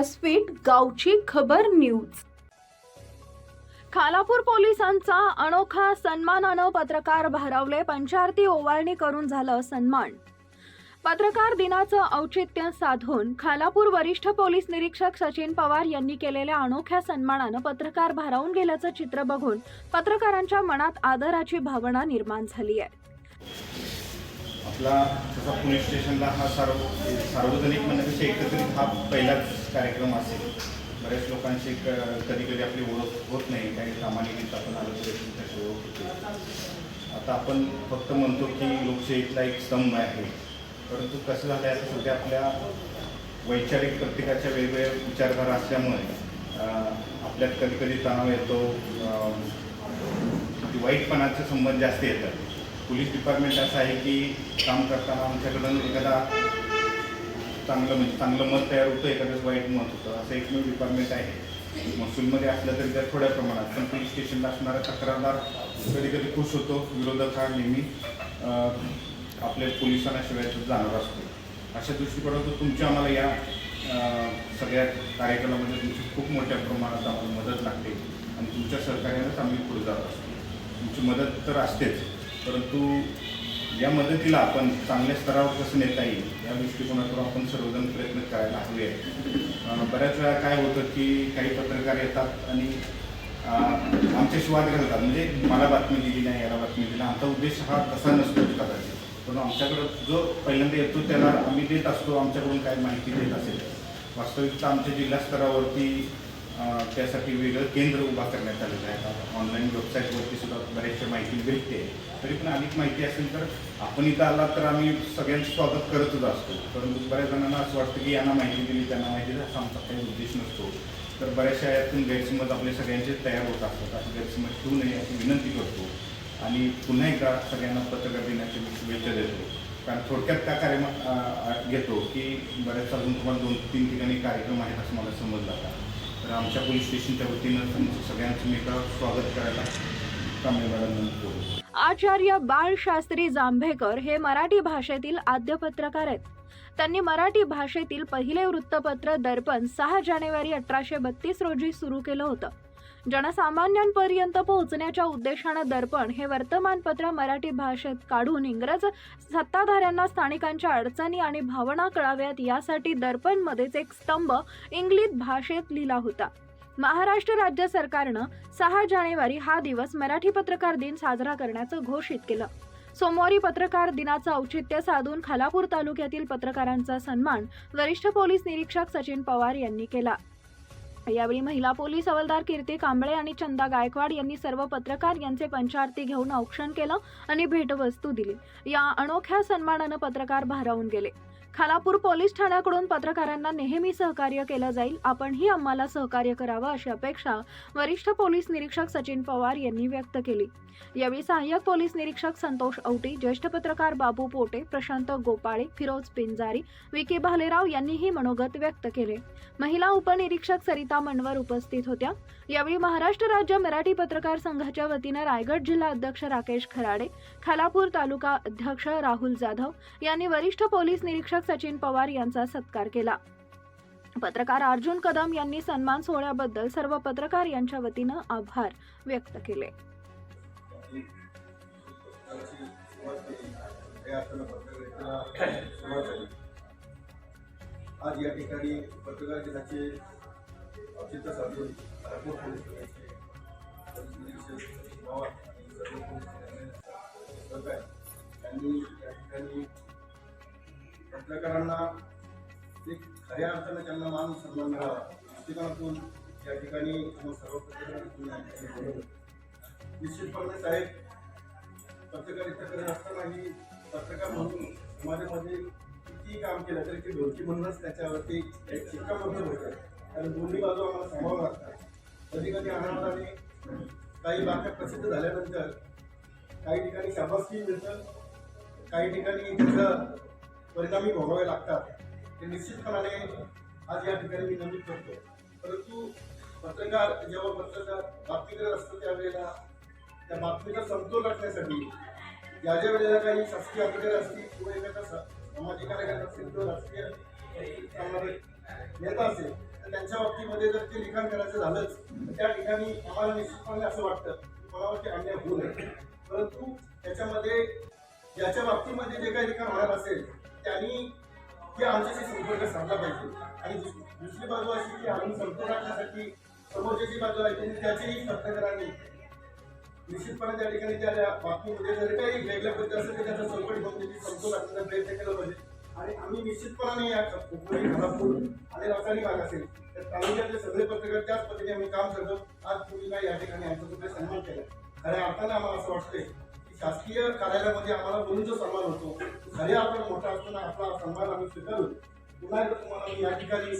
व्यासपीठ गावची खबर न्यूज. खालापूर पोलिसांचा अनोखा सन्मानानं पत्रकार भारावले पंचारती ओवाळणी करून झालं सन्मान. पत्रकार दिनाचं औचित्य साधून खालापूर वरिष्ठ पोलीस निरीक्षक सचिन पवार यांनी केलेल्या अनोख्या सन्मानानं पत्रकार भारावून गेल्याचं चित्र बघून पत्रकारांच्या मनात आदराची भावना निर्माण झाली आहे. आपला तसा पोलीस स्टेशनला हा सार्व सार्वजनिक म्हणण्यापेक्षा एकत्रित हा पहिलाच कार्यक्रम असेल. बऱ्याच लोकांशी कधी कधी आपली ओळख होत नाही. काही कामानिमित्त आपण आलो तरी त्याची ओळख होते. आता आपण फक्त म्हणतो की लोकशाहीतला एक स्तंभ आहे. परंतु कसं झालं आहे आता सध्या आपल्या वैचारिक प्रत्येकाच्या वेगवेगळ्या विचारधारा असल्यामुळे आपल्यात कधी कधी तणाव येतो. वाईटपणाचे संबंध जास्त येतात. पोलीस डिपार्टमेंट असं आहे की काम करताना आमच्याकडून एखादा चांगलं म्हणजे चांगलं मत तयार होतं एखादं वाईट मत होतं असं एकमेव डिपार्टमेंट आहे. महसूलमध्ये असलं तरी त्या थोड्या प्रमाणात पण पोलीस स्टेशनला असणारा तक्रारदार कधी कधी खुश होतो विरोधक हा नेहमी आपल्या पोलिसांना शिवाय जाणार असतो. अशा दृष्टिकोनातून तुमची आम्हाला या सगळ्या कार्यक्रमामध्ये तुमची खूप मोठ्या प्रमाणात आम्हाला मदत लागते आणि तुमच्या सहकार्यानंच आम्ही पुढे जात असतो. तुमची मदत तर असतेच. परंतु या मदतीला आपण चांगल्या स्तरावर कसं नेता येईल या दृष्टिकोनातून आपण सर्वजण प्रयत्न करायला हवे बऱ्याच वेळा काय होतं की काही पत्रकार येतात आणि आमच्या आमच्याशी वाद घालतात. म्हणजे मला बातमी दिली नाही याला बातमी दिली आमचा उद्देश हा तसा नसतो कदाचित. पण आमच्याकडं जो पहिल्यांदा येतो त्याला आम्ही देत असतो आमच्याकडून काय माहिती देत असेल. वास्तविकता आमच्या जिल्हा स्तरावरती त्यासाठी वेगळं केंद्र उभा करण्यात आलेलं आहे. आता ऑनलाईन वेबसाईटवरती सुद्धा बऱ्याचशा माहिती भेटते. तरी पण अधिक माहिती असेल तर आपण इथं आला तर आम्ही सगळ्यांचं स्वागत करतच असतो. परंतु बऱ्याच जणांना असं वाटतं की यांना माहिती दिली त्यांना माहिती दिली आमचा काही उद्देश नसतो. तर बऱ्याचशा यातून गैरसमज आपले सगळ्यांचे तयार होत असतात. असं गैरसमज ठेवू नये अशी विनंती करतो. आणि पुन्हा एकदा सगळ्यांना पत्रकार दिनाची शुभेच्छा देतो. कारण थोडक्यात त्या कार्यक्रमात घेतो की बऱ्याच अजून तुम्हाला दोन तीन ठिकाणी कार्यक्रम आहेत असं मला समजलं. आमच्या पोलीस स्टेशनच्या वतीनं तुमचं सगळ्यांचं मी एका स्वागत करायला आचार्य बाळशास्त्री जांभेकर हे मराठी भाषेतील आद्य पत्रकार आहेत. त्यांनी मराठी भाषेतील पहिले वृत्तपत्र दर्पण सहा जानेवारी अठराशे बत्तीस रोजी सुरू केलं होतं. जनसामान्यांपर्यंत पोहोचण्याच्या उद्देशानं दर्पण हे वर्तमानपत्र मराठी भाषेत काढून इंग्रज सत्ताधाऱ्यांना स्थानिकांच्या अडचणी आणि भावना कळाव्यात यासाठी दर्पणमध्येच एक स्तंभ इंग्लिश भाषेत लिहिला होता. महाराष्ट्र राज्य सरकारनं सहा जानेवारी हा दिवस मराठी पत्रकार दिन साजरा करण्याचं घोषित केलं. सोमवारी पत्रकार दिनाचं औचित्य साधून खालापूर तालुक्यातील पत्रकारांचा सन्मान वरिष्ठ पोलीस निरीक्षक सचिन पवार यांनी केला. यावेळी महिला पोलीस हवालदार कीर्ती कांबळे आणि चंदा गायकवाड यांनी सर्व पत्रकार यांचे पंचारती घेऊन औक्षण केलं आणि भेटवस्तू दिली. या अनोख्या सन्मानानं पत्रकार भारावून गेले. खालापूर पोलीस ठाण्याकडून पत्रकारांना नेहमी सहकार्य केलं जाईल. आपणही आम्हाला सहकार्य करावं अशी अपेक्षा वरिष्ठ पोलीस निरीक्षक सचिन पवार यांनी व्यक्त केली. यावेळी सहाय्यक पोलीस निरीक्षक संतोष औटी ज्येष्ठ पत्रकार बाबू पोटे प्रशांत गोपाळे फिरोज पिंजारी विके भालेराव यांनीही मनोगत व्यक्त केले. महिला उपनिरीक्षक सरिता मनवर उपस्थित होत्या. यावेळी महाराष्ट्र राज्य मराठी पत्रकार संघाच्या वतीनं रायगड जिल्हा अध्यक्ष राकेश खराडे खालापूर तालुका अध्यक्ष राहुल जाधव यांनी वरिष्ठ पोलीस निरीक्षक सचिन पवार यांचा सत्कार केला. पत्रकार अर्जुन कदम यांनी सन्मान सोहळ्याबद्दल सर्व पत्रकार यांच्या वतीनं आभार व्यक्त केले. हे असताना पत्रकारितेला सुरुवात झाली आज या ठिकाणी पत्रकार दिनाचे औचित्य साधून रायपूर पोलीस ठाण्याचे पोलीस निरीक्षक पवार आणि सर्व पोलीस सहकारी या ठिकाणी पत्रकारांना एक खऱ्या अर्थानं त्यांना मान सन्मान मिळावा दृष्टिकोनातून या ठिकाणी सर्व पत्रकारांतून निश्चितपणे साहेब पत्रकारिता करत असतानाही पत्रकार म्हणून समाजामध्ये किती काम केलं तरी ते दोन्ही म्हणूनच त्याच्यावरती एक शिक्कामोर्तब होतं. कारण दोन्ही बाजू आम्हाला सांभाळावं लागतात कधी कधी अनावराने काही बातम्या प्रसिद्ध झाल्यानंतर काही ठिकाणी शाबासकी मिळतं काही ठिकाणी त्याचं परिणामी भोगावे लागतात. ते निश्चितपणाने आज या ठिकाणी मी नमूद करतो. परंतु पत्रकार जेव्हा पत्रकार बातमी करत असतो त्यावेळेला त्या बातमीचा समतोल राखण्यासाठी ज्या ज्या वेळेला काही शासकीय अधिकारी असतील किंवा एखादा सामाजिक कार्यकर्ता असतील किंवा राजकीय नेता असेल तर त्यांच्या बाबतीमध्ये जर ते लिखाण करायचं झालंच तर त्या ठिकाणी आम्हाला निश्चितपणे असं वाटतं की कोणावरती अन्याय होऊ नये. परंतु त्याच्यामध्ये ज्याच्या बाबतीमध्ये जे काही लिखाण होणार असेल त्यांनी ते आमच्याशी संपर्क साधला पाहिजे. आणि दुस- दुसरी बाजू अशी की आम्ही संपर्क राखण्यासाठी समोरच्याची जी बाजू आहे त्यांनी त्याचीही पत्रकारांनी निश्चितपणे त्या ठिकाणी त्या त्या बातमीमध्ये काही वेगळ्या पद्धती असेल तर त्याचा चौकट बघण्याची त्याची समतोल प्रयत्न केला पाहिजे. आणि आम्ही निश्चितपणे या कोकणी घालापूर आणि रासायनिक भाग असेल तर तालुक्यातले सगळे पत्रकार त्याच पद्धतीने आम्ही काम करतो. आज तुम्ही काय या ठिकाणी आमचा कुठे सन्मान केला खऱ्या अर्थाने आम्हाला असं वाटतंय की शासकीय कार्यालयामध्ये आम्हाला बोलून जो सन्मान होतो तो खऱ्या आपण मोठा असताना आपला सन्मान आम्ही स्वीकारून पुन्हा एकदा तुम्हाला मी या ठिकाणी